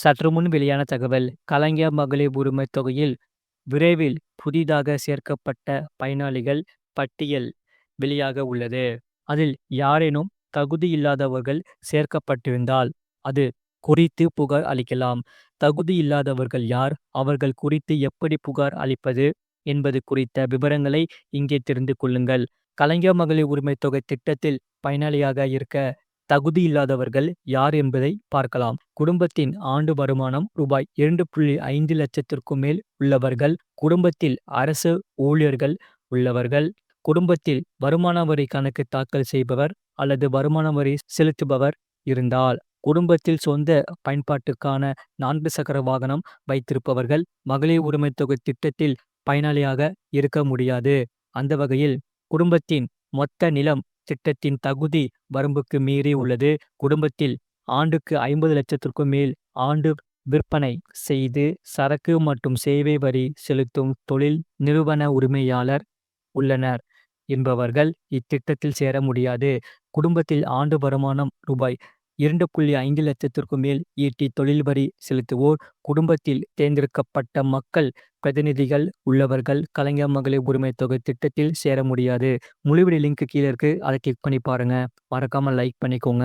சற்று முன் வெளியான தகவல் கலைஞர் மகளிர் உரிமைத் தொகையில் விரைவில் புதிதாக சேர்க்கப்பட்ட பயனாளிகள் பட்டியல் வெளியாக உள்ளது. அதில் யாரேனும் தகுதியில்லாதவர்கள் சேர்க்கப்பட்டிருந்தால் அது குறித்து புகார் அளிக்கலாம். தகுதியில்லாதவர்கள் யார் அவர்கள் குறித்து எப்படி புகார் அளிப்பது என்பது குறித்த விவரங்களை இங்கே தெரிந்து கொள்ளுங்கள். கலைஞர் மகளிர் உரிமைத் தொகை திட்டத்தில் பயனாளியாக இருக்க தகுதியில்லாதவர்கள் யார் என்பதை பார்க்கலாம். குடும்பத்தின் ஆண்டு வருமானம் ரூபாய் இரண்டு புள்ளி ஐந்து லட்சத்திற்கும் மேல் உள்ளவர்கள் குடும்பத்தில் அரசு ஊழியர்கள் உள்ளவர்கள் குடும்பத்தில் வருமான வரி கணக்கு தாக்கல் செய்பவர் அல்லது வருமான வரி செலுத்துபவர் இருந்தால் குடும்பத்தில் சொந்த பயன்பாட்டுக்கான நான்கு சக்கர வாகனம் வைத்திருப்பவர்கள் மகளிர் உரிமைத்தொகை திட்டத்தில் பயனாளியாக இருக்க முடியாது. அந்த வகையில் குடும்பத்தின் மொத்த நிலம் திட்டத்தின் தகுதி வரம்புக்கு மீறி உள்ளது. குடும்பத்தில் ஆண்டுக்கு ஐம்பது லட்சத்திற்கும் மேல் ஆண்டு விற்பனை செய்து சரக்கு மற்றும் சேவை வரி செலுத்தும் தொழில் நிறுவன உரிமையாளர் உள்ளனர் என்பவர்கள் இத்திட்டத்தில் சேர முடியாது. குடும்பத்தில் ஆண்டு வருமானம் ரூபாய் இரண்டு புள்ளி ஐந்து லட்சத்திற்கும் மேல் ஈட்டி தொழில் வரி செலுத்துவோர் குடும்பத்தில் தேர்ந்தெடுக்கப்பட்ட மக்கள் பிரதிநிதிகள் உள்ளவர்கள் கலைஞர் மகளிர் உரிமை தொகை திட்டத்தில் சேர முடியாது. முழு லிங்க் கீழே இருக்கு. அதை கிளிக் பண்ணி பாருங்க. மறக்காம லைக் பண்ணிக்கோங்க.